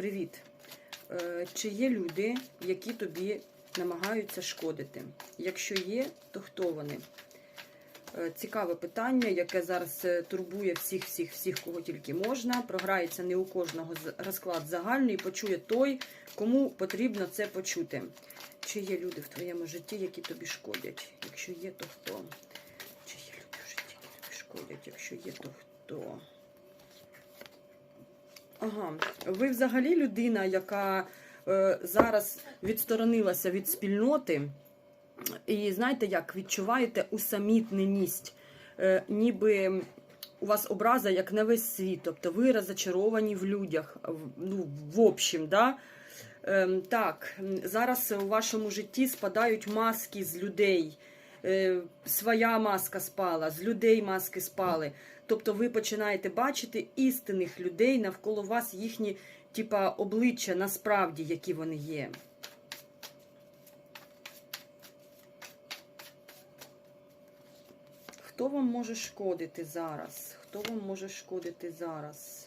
Привіт. Е, Чи є люди, які тобі намагаються шкодити? Якщо є, то хто вони? Е, Цікаве питання, яке зараз е, турбує всіх, всіх, всіх, кого тільки можна. Програється не у кожного розклад загальний, почує той, кому потрібно це почути. Чи є люди в твоєму житті, які тобі шкодять? Якщо є, то хто? Чи є люди в житті, які тобі шкодять? Якщо є, то хто? Ага, ви взагалі людина, яка е, зараз відсторонилася від спільноти, і знаєте, як відчуваєте усамітненість, е, ніби у вас образа як на весь світ, тобто ви розочаровані в людях, ну, в общем, да? Ем, так, зараз у вашому житті спадають маски з людей. Е, Своя маска спала, з людей маски спали. Тобто ви починаєте бачити істинних людей навколо вас, їхні типа, обличчя насправді, які вони є. Хто вам може шкодити зараз? Хто вам може шкодити зараз?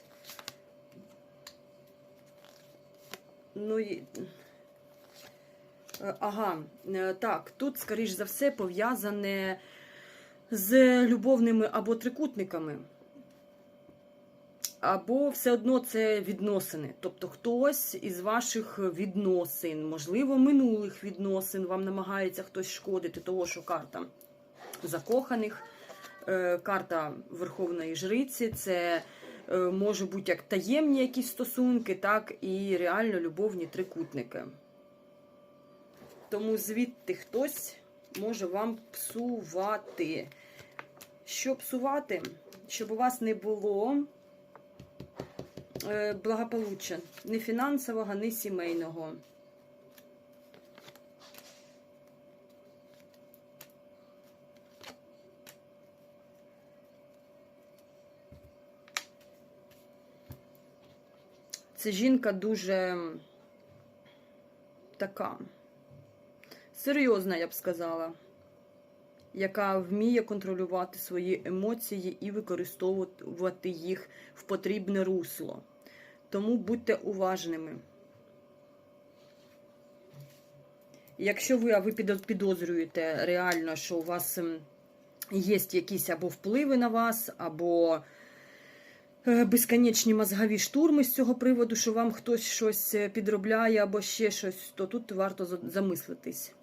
Ну, ага, е, так, тут, скоріш за все, пов'язане з любовними або трикутниками. Або все одно це відносини. Тобто хтось із ваших відносин, можливо, минулих відносин, вам намагається хтось шкодити, того, що карта закоханих, е, карта Верховної Жриці, це е, може бути як таємні якісь стосунки, так і реально любовні трикутники. Тому звідти хтось може вам псувати. Що псувати? Щоб у вас не було е, благополуччя ні фінансового, ні сімейного. Це жінка дуже така серйозна, я б сказала, яка вміє контролювати свої емоції і використовувати їх в потрібне русло. Тому будьте уважними. Якщо ви, ви підозрюєте реально, що у вас ем, є якісь або впливи на вас, або е, безконечні мозгові штурми з цього приводу, що вам хтось щось е, підробляє або ще щось, то тут варто замислитись.